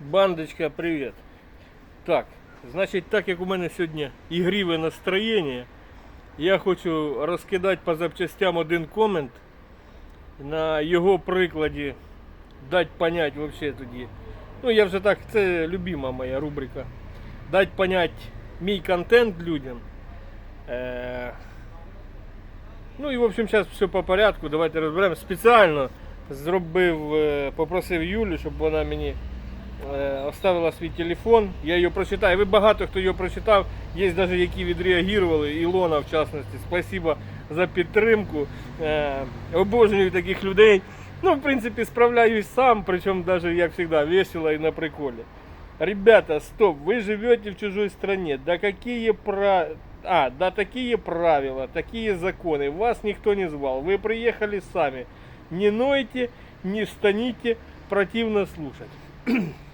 Бандочка, привіт. Так, значить, так як у мене сьогодні ігріве настроєння, я хочу розкидати по запчастям один комент. На його прикладі дати понять вообще тоді. Ну, я вже так, це любима моя рубрика. Дати понять мій контент людям. Е, Ну і в общем, зараз все по порядку. Давайте розберемо. Спеціально зробив, е, попросив Юлю, щоб вона мені оставила свій телефон. Я її прочитаю. Ви багато хто його прочитав. Є навіть які відреагували. Ілона, в частності. Спасибо за підтримку. Е, Обожнюю таких людей. Ну, в принципі, справляюсь сам, причому даже, як завжди, весело и на приколе. Ребята, стоп, вы живете в чужой стране. Да какие про... А, да такие правила, такие законы. Вас никто не звал. Вы приехали сами. Не нойте, не встаните, противно слушать.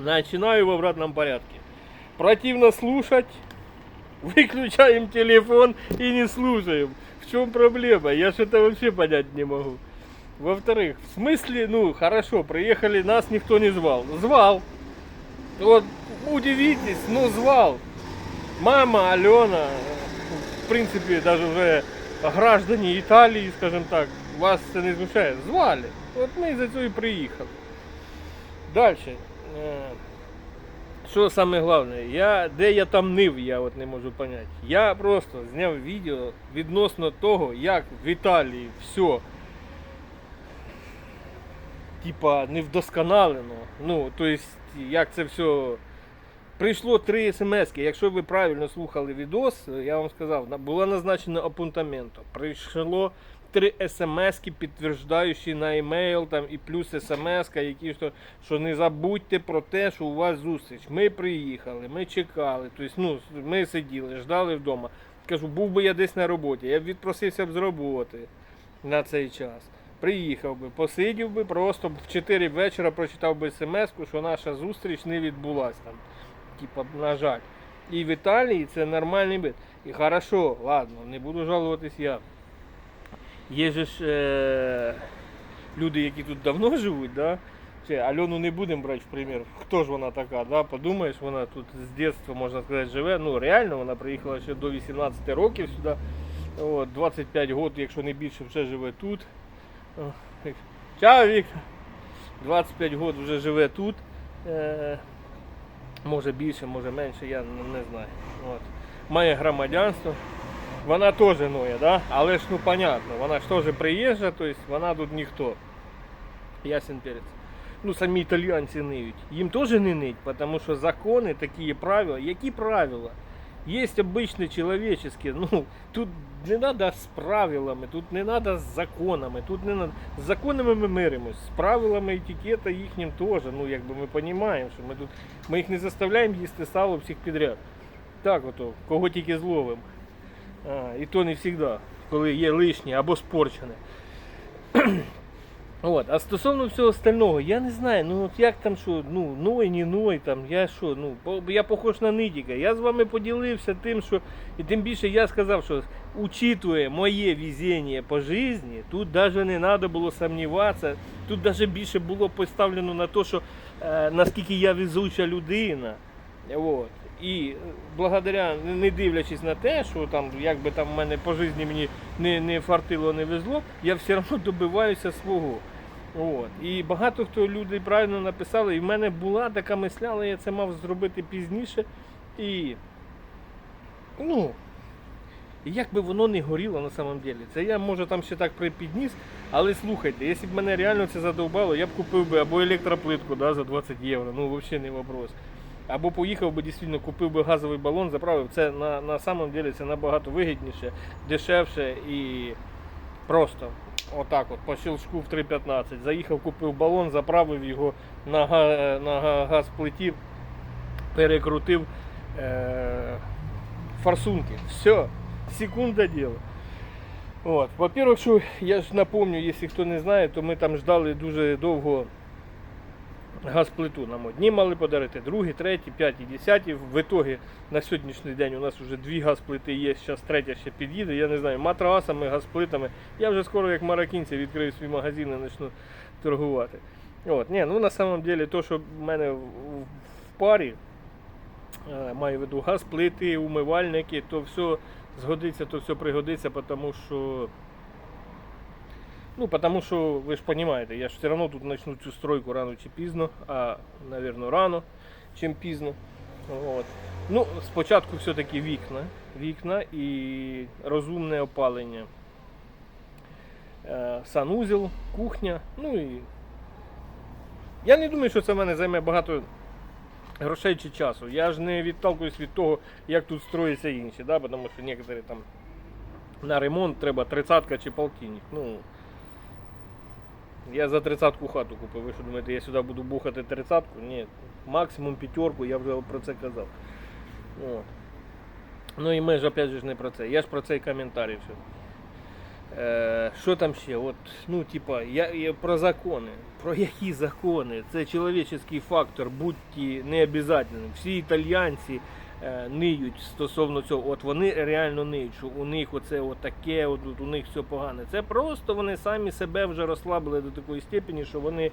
Начинаю в обратном порядке. Противно слушать, выключаем телефон и не слушаем. В чем проблема? Я что-то вообще понять не могу. Во-вторых, в смысле, ну, хорошо, приехали, нас никто не звал. Звал. Вот, удивитесь, но звал. Мама, Алена, в принципе, даже уже граждане Италии, скажем так, вас це не змушає. Звали. От ми за цього і приїхали. Далі. Що саме головне, я, де я там нив, я от не можу поняти. Я просто зняв відео відносно того, як в Італії все типа не вдосконалено. Ну, то есть, як це все. Прийшло три смс. Якщо ви правильно слухали відос, я вам сказав, на- було назначено апунтаменто. Прийшло три смс, підтверджуючи на емейл там і плюс смс, які що, що не забудьте про те, що у вас зустріч. Ми приїхали, ми чекали. Тобто, ну, ми сиділи, ждали вдома. Кажу, був би я десь на роботі. Я б відпросився б з роботи на цей час. Приїхав би, посидів би, просто в 4 вечора прочитав би смс, що наша зустріч не відбулась там. Типа, на жаль. І в Італії це нормальний бит. І хорошо, ладно, не буду жалуватись я. Є ж е, люди, які тут давно живуть, да? Чи Альону не будемо брати в примір. Хто ж вона така, да? Подумаєш, вона тут з дитинства, можна сказати, живе. Ну, реально, вона приїхала ще до 18 років сюди. От, 25 років, якщо не більше, вже живе тут. Чао, Віка! 25 років вже живе тут. Е, може більше, може менше, я не знаю. От. Має громадянство. Вона теж ноє, да? але ж ну понятно, вона ж теж приїжджа, тобто вона тут ніхто. Ясен перець. Ну, самі італійці ниють. Їм теж не нить, тому що закони, такі правила. Які правила? Є обичні чоловічні, ну тут не треба з правилами, тут не треба з законами, тут не надо. З законами ми миримось, з правилами етикета їхнім теж. Ну якби ми розуміємо, що ми тут ми їх не заставляємо їсти сало всіх підряд. Так ото, кого тільки зловимо. А, і то не завжди, коли є лишнє або спорчене. От, а стосовно всього остального, я не знаю, ну от як там що, ну, ной, не ной, там, я що, ну, я похож на нидіка. Я з вами поділився тим, що, і тим більше я сказав, що учитує моє везіння по житті, тут навіть не треба було сумніватися, тут навіть більше було поставлено на те, е, наскільки я везуча людина. От. І благодаря, не- дивлячись на те, що там, як би там в мене по житті мені не, не фартило, не везло, я все одно добиваюся свого. От. І багато хто люди правильно написали, і в мене була така мисля, але я це мав зробити пізніше. І ну, як би воно не горіло на самом деле. Це я може там ще так припідніс, але слухайте, якщо б мене реально це задовбало, я б купив би або електроплитку да, за 20 євро, ну взагалі не вопрос. Або поїхав би дійсно, купив би газовий балон, заправив. Це на, на самом деле це набагато вигідніше, дешевше і просто отак от по щелчку в 3.15. Заїхав, купив балон, заправив його на, на га- газплиті, перекрутив е- форсунки. Все, секунда діла. От. Во-первых, що я ж напомню, якщо хто не знає, то ми там ждали дуже довго газплиту нам одні мали подарити, другі, треті, п'яті, десяті. В ітогі на сьогоднішній день у нас вже дві газплити є, зараз третя ще під'їде. Я не знаю, матрасами, газплитами. Я вже скоро, як маракінці, відкрию свій магазин і почну торгувати. От, ні, ну на самом деле, то, що в мене в, парі, е, маю в виду газ, плити, умивальники, то все згодиться, то все пригодиться, тому що. Ну, потому що ви ж розумієте, я ж все одно тут почну цю стройку рано чи пізно, а, мабуть, рано, чим пізно. От. Ну, спочатку все-таки вікна. Вікна і розумне опалення. Е, санузел, кухня. Ну і. Я не думаю, що це в мене займе багато грошей чи часу. Я ж не відталкуюсь від того, як тут строїться інші, да? тому що некоторі там на ремонт треба тридцятка чи полтинник. Ну, я за тридцятку хату купив. Ви що думаєте, я сюди буду бухати тридцятку? Ні, максимум п'ятерку, я вже про це казав. От. Ну і ми ж опять же не про це. Я ж про цей коментарій все. Е, що там ще? От, ну, типа, я, я про закони. Про які закони? Це чоловічий фактор, будьте не обов'язково. Всі італьянці ниють стосовно цього. От вони реально ниють, що у них оце таке, от, у них все погане. Це просто вони самі себе вже розслабили до такої степені, що вони.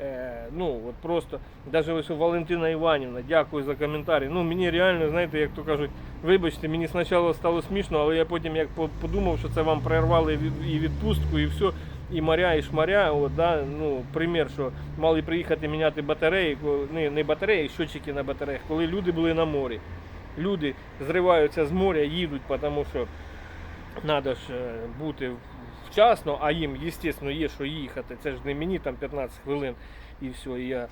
Е, ну, от просто, навіть ось Валентина Іванівна, дякую за коментарі. Ну, мені реально, знаєте, як то кажуть, вибачте, мені спочатку стало смішно, але я потім як подумав, що це вам перервали від- і відпустку, і все, і моря, і шмаря. От, да, ну, примір, що мали приїхати міняти батареї, не, не батареї, щотчики на батареях, коли люди були на морі. Люди зриваються з моря, їдуть, тому що треба ж е, бути вчасно, а їм, звісно, є що їхати. Це ж не мені там 15 хвилин і все, і я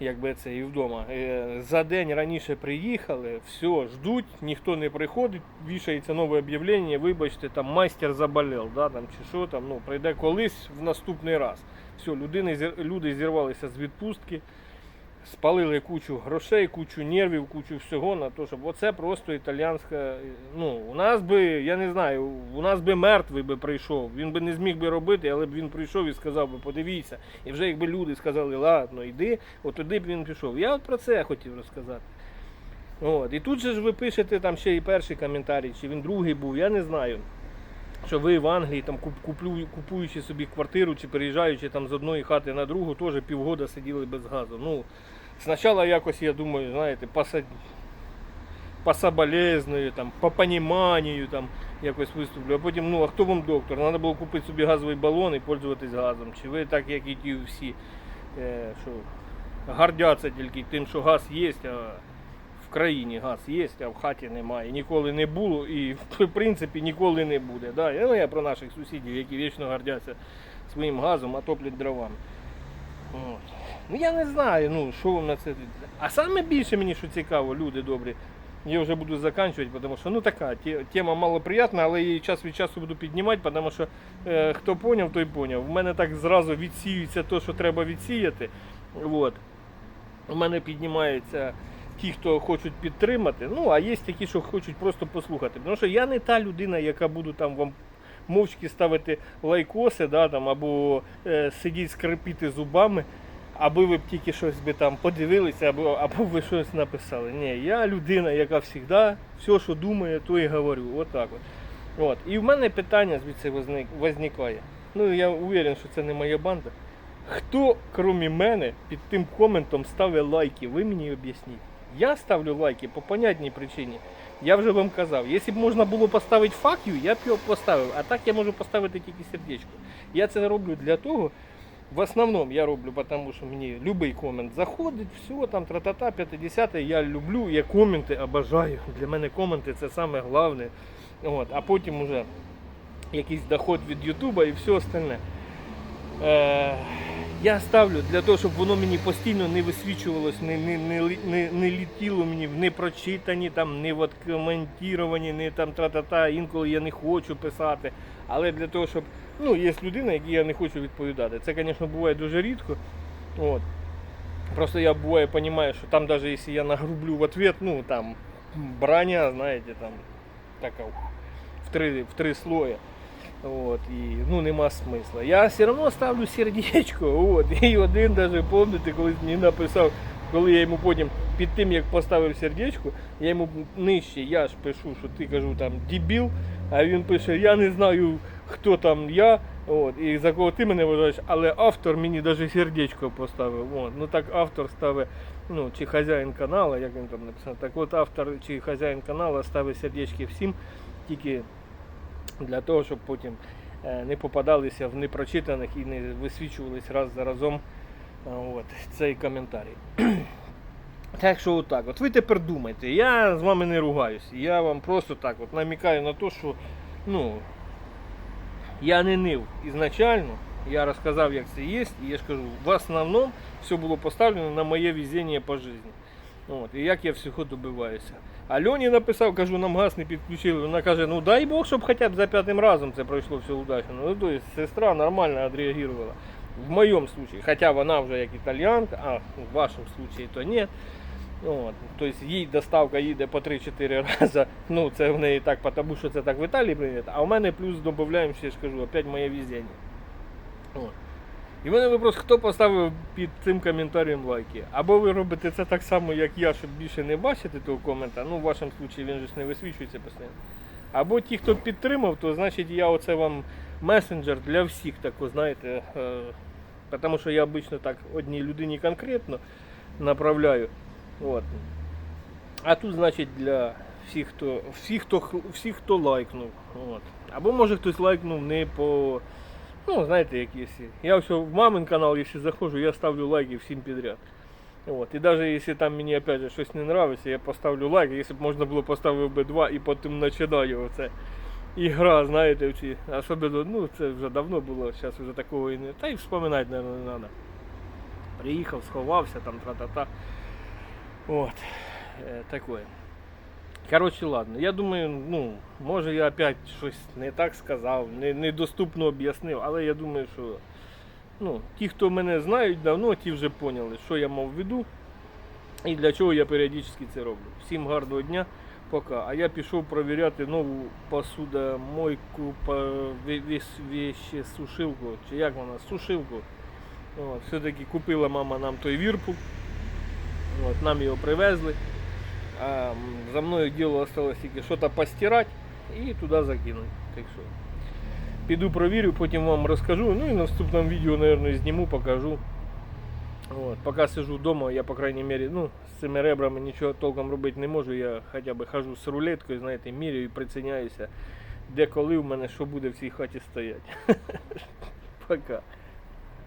якби це і вдома. Е, За день раніше приїхали, все, ждуть, ніхто не приходить, вішається нове об'явлення, вибачте, там майстер заболів, да, там, чи що там, ну, прийде колись в наступний раз. Все, людини, люди зірвалися з відпустки, спалили кучу грошей, кучу нервів, кучу всього на те, щоб оце просто італіянська. Ну, у нас би, я не знаю, у нас би мертвий би прийшов. Він би не зміг би робити, але б він прийшов і сказав би, подивіться. І вже якби люди сказали, ладно, йди, от туди б він пішов. Я от про це хотів розказати. От. І тут же ж ви пишете там ще і перший коментарій, чи він другий був, я не знаю. Що ви в Англії там куп- куплю, купуючи собі квартиру чи переїжджаючи там з одної хати на другу, теж півгода сиділи без газу. Ну, спочатку якось, я думаю, знаєте, посад... по там, по поніманню там, якось виступлю. А потім, ну, а хто вам доктор? Треба було купити собі газовий балон і пользуватись газом. Чи ви так, як і ті всі, е, що гордяться тільки тим, що газ є, а країні газ є, а в хаті немає. Ніколи не було і в принципі ніколи не буде. Да? Ну, я про наших сусідів, які вічно гордяться своїм газом, а топлять дровами. Ну я не знаю, ну що вам на це. А саме більше мені що цікаво, люди добрі. Я вже буду заканчувати, тому що ну така те- тема малоприятна, але її час від часу буду піднімати, тому що е, хто поняв, той поняв. В мене так зразу відсіюється те, що треба відсіяти. От. У мене піднімаються ті, хто хочуть підтримати. Ну, а є такі, що хочуть просто послухати. Тому що я не та людина, яка буду там вам мовчки ставити лайкоси, да, там, або е, сидіти скрипіти зубами, аби ви б тільки щось би там подивилися, або, або ви щось написали. Ні, я людина, яка завжди все, що думає, то і говорю. Отак от. От. І в мене питання звідси возник, возникає. Ну, я уверен, що це не моя банда. Хто, крім мене, під тим коментом ставить лайки? Ви мені об'ясніть. Я ставлю лайки по понятній причині. Я вже вам казав, якщо б можна було поставити факю, я б його поставив, а так я можу поставити тільки сердечко. Я це роблю для того, в основному я роблю, тому що мені будь-який комент заходить, все, там тра-та-та, 50 я люблю, я коменти обожаю. Для мене коменти це саме головне. От, а потім уже якийсь доход від Ютуба і все остальне. Е, я ставлю для того, щоб воно мені постійно не висвічувалось, не, не, не, не, не літіло мені в непрочитані, там, не в откоментіровані, не там тра-та-та, інколи я не хочу писати. Але для того, щоб. Ну, є людина, якій я не хочу відповідати. Це, звісно, буває дуже рідко. От. Просто я буває розумію, що там навіть якщо я нагрублю в ответ, ну там броня, знаєте, там така в три, в три слоя. От, і ну нема смисла. Я все одно ставлю сердечко. От, і один навіть пам'ятаєте, колись мені написав, коли я йому потім під тим як поставив сердечко, я йому нижче, я ж пишу, що ти кажу там дебіл, а він пише, я не знаю, хто там я, От, і за кого ти мене вважаєш, але автор мені навіть сердечко поставив. От, ну так автор ставить, ну, чи хазяїн каналу, як він там написав. Так от автор чи хазяїн каналу ставить сердечки всім, тільки для того, щоб потім е, не попадалися в непрочитаних і не висвічувались раз за разом е, от, цей коментарій. Так що отак. От ви тепер думайте, я з вами не ругаюсь. Я вам просто так от намікаю на те, що ну, я не нив ізначально. Я розказав, як це є, і я ж кажу, в основному все було поставлено на моє везіння по житті. От, і як я всього добиваюся. Альоні написав, кажу, нам газ не підключили. Вона каже, ну дай Бог, щоб хоча б за п'ятим разом це пройшло все удачно. Ну, то есть, сестра нормально відреагувала. В моєму случае, хоча вона вже як італіянка, а в вашому случае то ні. От, тобто їй доставка їде по 3-4 рази. Ну, це в неї так, тому що це так в Італії прийнято. А в мене плюс додаємо, ще ж кажу, опять моє везіння. От. І в мене вопрос, хто поставив під цим коментарем лайки? Або ви робите це так само, як я, щоб більше не бачити того комента. Ну, в вашому випадку він же ж не висвічується постійно. Або ті, хто підтримав, то значить я оце вам месенджер для всіх, так, ви знаєте. Е, тому що я обично так одній людині конкретно направляю. От. А тут, значить, для всіх, хто, всіх, хто, всіх, хто лайкнув. От. Або може хтось лайкнув не по. Ну, знаєте, як якщо. Я все в мамин канал, якщо заходжу, я ставлю лайки всім підряд. От. І навіть якщо там мені опять же щось не нравится, я поставлю лайк, якщо б можна було поставив би два і потім починаю оце. Ігра, знаєте, в особливо, ну це вже давно було, зараз вже такого і не. Та й вспоминати, мабуть, не треба. Приїхав, сховався, там тра-та-та. От. Е, такое. Коротше, ладно. Я думаю, ну, може я опять щось не так сказав, не, недоступно об'яснив, але я думаю, що ну, ті, хто мене знають давно, ті вже поняли, що я мав в виду і для чого я періодично це роблю. Всім гарного дня, пока. А я пішов перевіряти нову посудомойку, по- ві- чи як вона, сушилку. Все-таки купила мама нам той вірпул. От, нам його привезли. А за мною діло осталось тільки щось постирати і туди закинути. Так що піду провірю, потім вам розкажу. Ну і наступному відео, мабуть, зніму, покажу. От, поки сижу вдома, я, по крайней мере, ну, з цими ребрами нічого толком робити не можу. Я хоча б хожу з рулеткою, знаєте, міряю і приціняюся, де коли в мене що буде в цій хаті стояти. Пока.